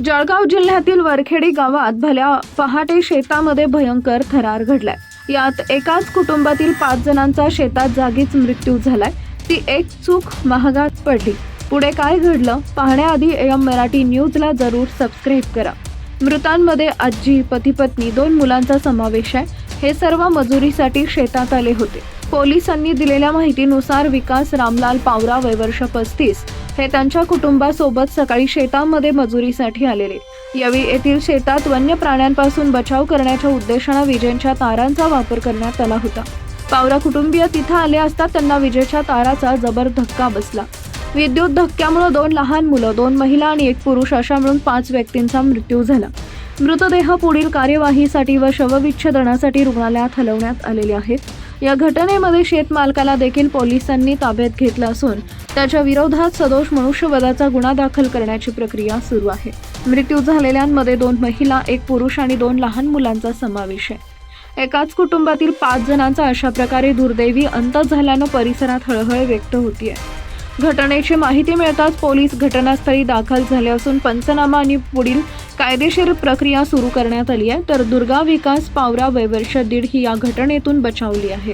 जळगाव जिल्ह्यातील वरखेडी गावात भल्या पहाटे शेतामध्ये भयंकर थरार घडलाय. यात एकाच कुटुंबातील पाच जणांचा शेतात जागीच मृत्यू झालाय. ती एक चूक महागात पडली. पुढे काय घडलं पाहण्याआधी एम मराठी न्यूजला जरूर सबस्क्राईब करा. मृतांमध्ये आजी पती पत्नी दोन मुलांचा समावेश आहे. हे सर्व मजुरीसाठी शेतात आले होते. पोलिसांनी दिलेल्या माहितीनुसार विकास रामलाल पावरा वय वर्ष पस्तीस हे त्यांच्या कुटुंबासोबत सकाळी शेतामध्ये मजुरीसाठी आलेले. यावेळी येथील शेतात वन्य प्राण्यांपासून बचाव करण्याच्या उद्देशानं विजेंच्या तारांचा वापर करण्यात आला होता. पावरा कुटुंबीय तिथं आले असता त्यांना विजेच्या ताराचा जबर धक्का बसला. विद्युत धक्क्यामुळे दोन लहान मुलं दोन महिला आणि एक पुरुष अशा मिळून पाच व्यक्तींचा मृत्यू झाला. मृतदेह पुढील कार्यवाहीसाठी व शवविच्छेदनासाठी रुग्णालयात हलवण्यात आलेले आहेत. या घटनेमध्ये शेतमालकाला देखील पोलिसांनी ताब्यात घेतलं असून त्याच्या विरोधात सदोष मनुष्यवधाचा गुन्हा दाखल करण्याची प्रक्रिया सुरू आहे. मृत्यू झालेल्यांमध्ये दोन महिला एक पुरुष आणि दोन लहान मुलांचा समावेश आहे. एकाच कुटुंबातील पाच जणांचा अशा प्रकारे दुर्दैवी अंत झाल्यानं परिसरात हळहळ व्यक्त होतीये. घटनेची माहिती मिळताच पोलीस घटनास्थळी दाखल झाले असून पंचनामा आणि पुढील कायदेशीर प्रक्रिया सुरू करण्यात आली आहे तर दुर्गा विकास पावरा वैवर्ष दीड ही या घटनेतून बचावली आहे.